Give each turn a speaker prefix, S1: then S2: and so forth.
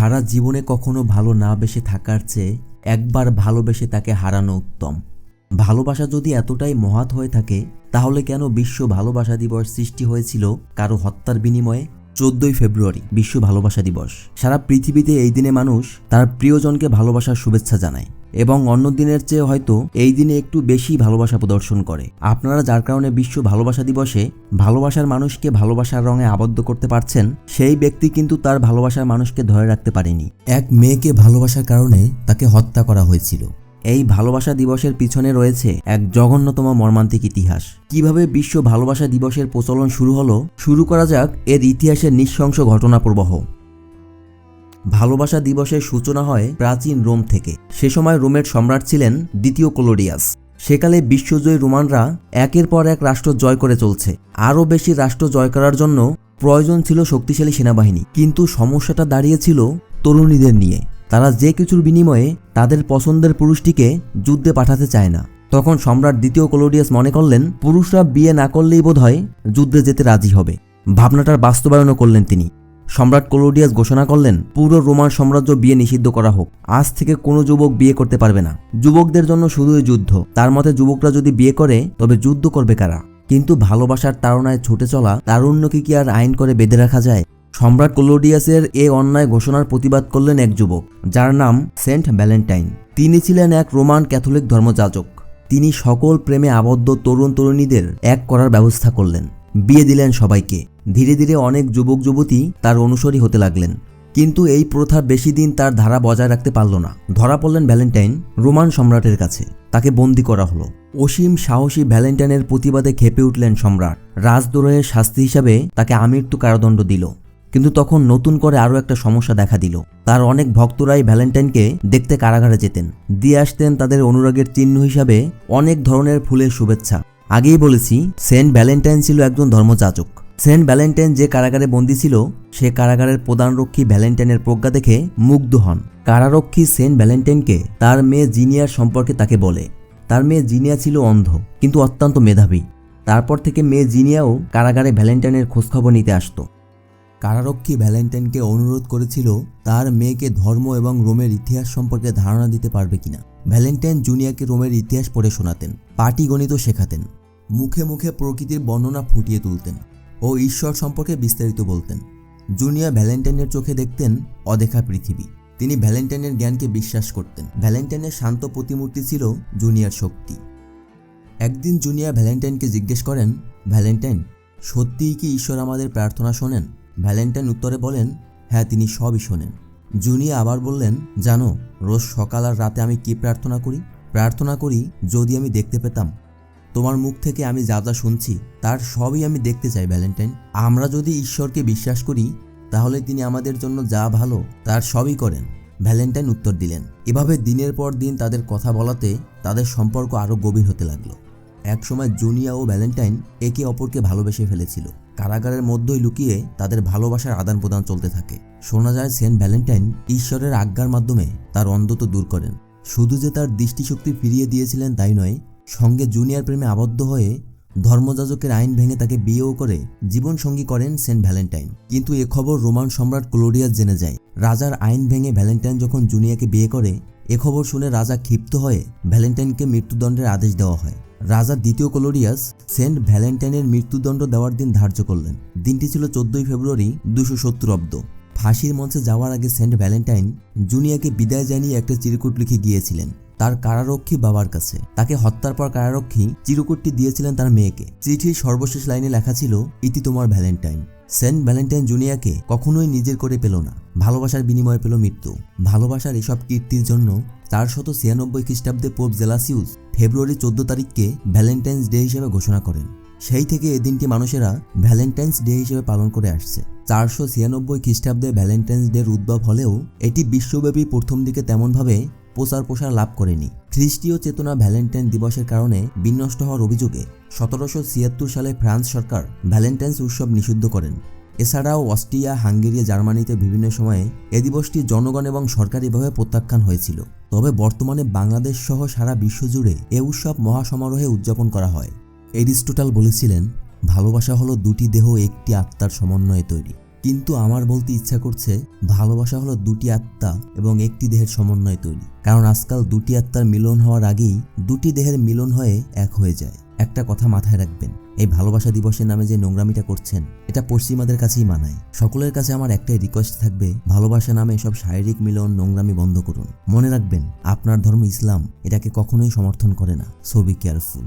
S1: সারা জীবনে কখনো ভালো না বেসে থাকার চেয়ে একবার ভালোবেসে তাকে হারানো উত্তম। ভালোবাসা যদি এতটাই মহাত হয়ে থাকে, তাহলে কেন বিশ্ব ভালোবাসা দিবস সৃষ্টি হয়েছিল কারও হত্যার বিনিময়ে? চোদ্দই ফেব্রুয়ারি, বিশ্ব ভালোবাসা দিবস। সারা পৃথিবীতে এই দিনে মানুষ তার প্রিয়জনকে ভালোবাসার শুভেচ্ছা জানায়। এবং অন্য দিনের চেয়ে হয়তো এই দিনে একটু বেশি ভালোবাসা প্রদর্শন করে। আপনারা যার কারণে বিশ্ব ভালোবাসা দিবসে ভালোবাসার মানুষকে ভালোবাসার রঙে আবদ্ধ করতে পারছেন, সেই ব্যক্তি কিন্তু তার ভালোবাসার মানুষকে ধরে রাখতে পারেনি। এক মেয়েকে ভালোবাসার কারণে তাকে হত্যা করা হয়েছিল। এই ভালোবাসা দিবসের পিছনে রয়েছে এক জঘন্যতম মর্মান্তিক ইতিহাস। কীভাবে বিশ্ব ভালোবাসা দিবসের প্রচলন শুরু হলো? শুরু করা যাক এর ইতিহাসের নৃশংস ঘটনা প্রবাহ ভালোবাসা দিবসের সূচনা হয় প্রাচীন রোম থেকে। সে সময় রোমের সম্রাট ছিলেন দ্বিতীয় কোলোডিয়াস সেকালে বিশ্বজয়ী রোমানরা একের পর এক রাষ্ট্র জয় করে চলছে। আরও বেশি রাষ্ট্র জয় করার জন্য প্রয়োজন ছিল শক্তিশালী সেনাবাহিনী। কিন্তু সমস্যাটা দাঁড়িয়েছিল তরুণীদের নিয়ে। তারা যে কিছুর বিনিময়ে তাদের পছন্দের পুরুষটিকে যুদ্ধে পাঠাতে চায় না। তখন সম্রাট দ্বিতীয় কোলোডিয়াস মনে করলেন, পুরুষরা বিয়ে না করলেই বোধহয় যুদ্ধে যেতে রাজি হবে। ভাবনাটার বাস্তবায়নও করলেন তিনি। সম্রাট কোলোডিয়াস ঘোষণা করলেন, পুরো রোমান সাম্রাজ্য বিয়ে নিষিদ্ধ করা হোক। আজ থেকে কোনো যুবক বিয়ে করতে পারবে না। যুবকদের জন্য শুধুই যুদ্ধ। তার মতে যুবকরা যদি বিয়ে করে, তবে যুদ্ধ করবে কারা? কিন্তু ভালোবাসার তাড়নায় ছুটে চলা তারুণ্যকে কি আর আইন করে বেঁধে রাখা যায়? সম্রাট কোলোডিয়াসের এ অন্যায় ঘোষণার প্রতিবাদ করলেন এক যুবক, যার নাম সেন্ট ভ্যালেন্টাইন। তিনি ছিলেন এক রোমান ক্যাথলিক ধর্মযাজক। তিনি সকল প্রেমে আবদ্ধ তরুণ তরুণীদের এক করার ব্যবস্থা করলেন। বিয়ে দিলেন সবাইকে। ধীরে ধীরে অনেক যুবক যুবতী তার অনুসরী হতে লাগলেন। কিন্তু এই প্রথা বেশি দিন তার ধারা বজায় রাখতে পারল না। ধরা পড়লেন ভ্যালেন্টাইন রোমান সম্রাটের কাছে। তাকে বন্দি করা হলো। অসীম সাহসী ভ্যালেন্টাইনের প্রতিবাদে খেপে উঠলেন সম্রাট। রাজদ্রোহের শাস্তি হিসাবে তাকে আমৃত্যু কারাদণ্ড দিল। কিন্তু তখন নতুন করে আরও একটা সমস্যা দেখা দিল। তার অনেক ভক্তরাই ভ্যালেন্টাইনকে দেখতে কারাগারে যেতেন। দিয়ে আসতেন তাদের অনুরাগের চিহ্ন হিসাবে অনেক ধরনের ফুলের শুভেচ্ছা। আগেই বলেছি, সেন্ট ভ্যালেন্টাইন ছিল একজন ধর্মযাজক। সেন্ট ভ্যালেন্টাইন যে কারাগারে বন্দী ছিল, সে কারাগারের প্রধানরক্ষী ভ্যালেন্টাইনের প্রজ্ঞা দেখে মুগ্ধ হন। কারারক্ষী সেন্ট ভ্যালেন্টাইনকে তার মেয়ে জিনিয়ার সম্পর্কে তাকে বলে। তার মেয়ে জিনিয়া ছিল অন্ধ, কিন্তু অত্যন্ত মেধাবী। তারপর থেকে মেয়ে জিনিয়াও কারাগারে ভ্যালেন্টাইনের খোঁজখবর নিতে আসতো। কারারক্ষী ভ্যালেন্টাইনকে অনুরোধ করেছিল, তার মেয়েকে ধর্ম এবং রোমের ইতিহাস সম্পর্কে ধারণা দিতে পারবে কিনা। ভ্যালেন্টাইন জুনিয়াকে রোমের ইতিহাস পড়ে শোনাতেন পাটিগণিত শেখাতেন। মুখে মুখে প্রকৃতির বর্ণনা ফুটিয়ে তুলতেন ও ঈশ্বর সম্পর্কে বিস্তারিত বলতেন। জুনিয়া ভ্যালেন্টাইনের চোখে দেখতেন অদেখা পৃথিবী। তিনি ভ্যালেন্টাইনের জ্ঞানকে বিশ্বাস করতেন। ভ্যালেন্টাইনের শান্ত প্রতিমূর্তি ছিল জুনিয়ার শক্তি। একদিন জুনিয়া ভ্যালেন্টাইনকে জিজ্ঞেস করেন, ভ্যালেন্টাইন, সত্যিই কি ঈশ্বর আমাদের প্রার্থনা শোনেন? ভ্যালেন্টাইন উত্তরে বলেন হ্যাঁ তিনি সবই শোনেন। জুনিয়া আবার বললেন, জানো, রোজ সকাল আর রাতে আমি কি প্রার্থনা করি? প্রার্থনা করি, যদি আমি দেখতে পেতাম তোমার মুখ থেকে আমি যা যা শুনছি, তার সবই আমি দেখতে চাই, ভ্যালেন্টাইন। আমরা যদি ঈশ্বরকে বিশ্বাস করি, তাহলে তিনি আমাদের জন্য যা ভালো, তার সবই করেন। ভ্যালেন্টাইন উত্তর দিলেন। এভাবে দিনের পর দিন তাদের কথা বলাতে তাদের সম্পর্ক আরও গভীর হতে লাগল। একসময় জুনিয়া ও ভ্যালেন্টাইন একে অপরকে ভালোবেসে ফেলেছিল। কারাগারের মধ্যেই লুকিয়ে তাদের ভালোবাসার আদান প্রদান চলতে থাকে। শোনা যায়, সেন্ট ভ্যালেন্টাইন ঈশ্বরের আজ্ঞার মাধ্যমে তার অন্ধত্ব দূর করেন। শুধু যে তার দৃষ্টিশক্তি ফিরিয়ে দিয়েছিলেন তাই নয় সঙ্গে জুনিয়র প্রেমে আবদ্ধ হয়ে ধর্মযাজকের আইন ভেঙে তাকে বিয়েও করে জীবনসঙ্গী করেন সেন্ট ভ্যালেন্টাইন। কিন্তু এ খবর রোমান সম্রাট ক্লোডিয়াস জেনে যায়। রাজার আইন ভেঙে ভ্যালেন্টাইন যখন জুনিয়াকে বিয়ে করে, এ খবর শুনে রাজা ক্ষিপ্ত হয়ে ভ্যালেন্টাইনকে মৃত্যুদণ্ডের আদেশ দেওয়া হয়। রাজা দ্বিতীয় কোলোডিয়াস সেন্ট ভ্যালেন্টাইনের মৃত্যুদণ্ড দেওয়ার দিন ধার্য করলেন। দিনটি ছিল চোদ্দই ফেব্রুয়ারি দুশো সত্তর অব্দ। ফাঁসির মঞ্চে যাওয়ার আগে সেন্ট ভ্যালেন্টাইন জুনিয়াকে বিদায় জানিয়ে একটা চিরকুট লিখে গিয়েছিলেন। তার কারারক্ষী বাবার কাছে। তাকে হত্যার পর কারারক্ষী চিরকুটটি দিয়েছিলেন তার মেয়েকে। চিঠির সর্বশেষ লাইনে লেখা ছিল, ইতি তোমার ভ্যালেন্টাইন। সেন্ট ভ্যালেন্টাইন জুনিয়াকে কখনোই নিজের করে পেল না। ভালোবাসার বিনিময়ে পেল মৃত্যু। ভালোবাসার এসব কীর্তির জন্য চারশত ছিয়ানব্বই খ্রিস্টাব্দে পোপ জেলাসিউস ফেব্রুয়ারি চোদ্দ তারিখকে ভ্যালেন্টাইন্স ডে হিসেবে ঘোষণা করেন। সেই থেকে এই দিনটি মানুষেরা ভ্যালেন্টাইন্স ডে হিসেবে পালন করে আসছে। চারশো ছিয়ানব্বই খ্রিস্টাব্দে ভ্যালেন্টাইন্স ডের উদ্ভব হলেও এটি বিশ্বব্যাপী প্রথম দিকে তেমনভাবে প্রচার প্রসার লাভ করেনি। খ্রিস্টীয় চেতনা ভ্যালেন্টাইন দিবসের কারণে বিনষ্ট হওয়ার অভিযোগে সতেরোশো ছিয়াত্তর সালে ফ্রান্স সরকার ভ্যালেন্টাইন্স উৎসব নিষিদ্ধ করেন। এছাড়াও অস্ট্রিয়া হাঙ্গেরি জার্মানিতে বিভিন্ন সময়ে এ দিবসটি জনগণ এবং সরকারিভাবে প্রত্যাখ্যান হয়েছিল। তবে বর্তমানে বাংলাদেশ সহ সারা বিশ্বজুড়ে এ উৎসব মহাসমারোহে উদযাপন করা হয়। এরিস্টোটাল বলেছিলেন, ভালোবাসা হলো দুটি দেহ, একটি আত্মার সমন্বয়ে তৈরি। কিন্তু আমার বলতে ইচ্ছা করছে, ভালোবাসা হলো দুটি আত্মা এবং একটি দেহের সমন্বয় তৈরি। কারণ আজকাল দুটি আত্মার মিলন হওয়ার আগেই দুটি দেহের মিলন হয়ে এক হয়ে যায়। একটা কথা মাথায় রাখবেন, এই ভালোবাসা দিবসের নামে যে নোংরামিটা করছেন, এটা পশ্চিমাদের কাছেই মানায়। সকলের কাছে আমার একটাই রিকোয়েস্ট থাকবে, ভালোবাসা নামে সব শারীরিক মিলন নোংরামি বন্ধ করুন। মনে রাখবেন, আপনার ধর্ম ইসলাম এটাকে কখনোই সমর্থন করে না। So be careful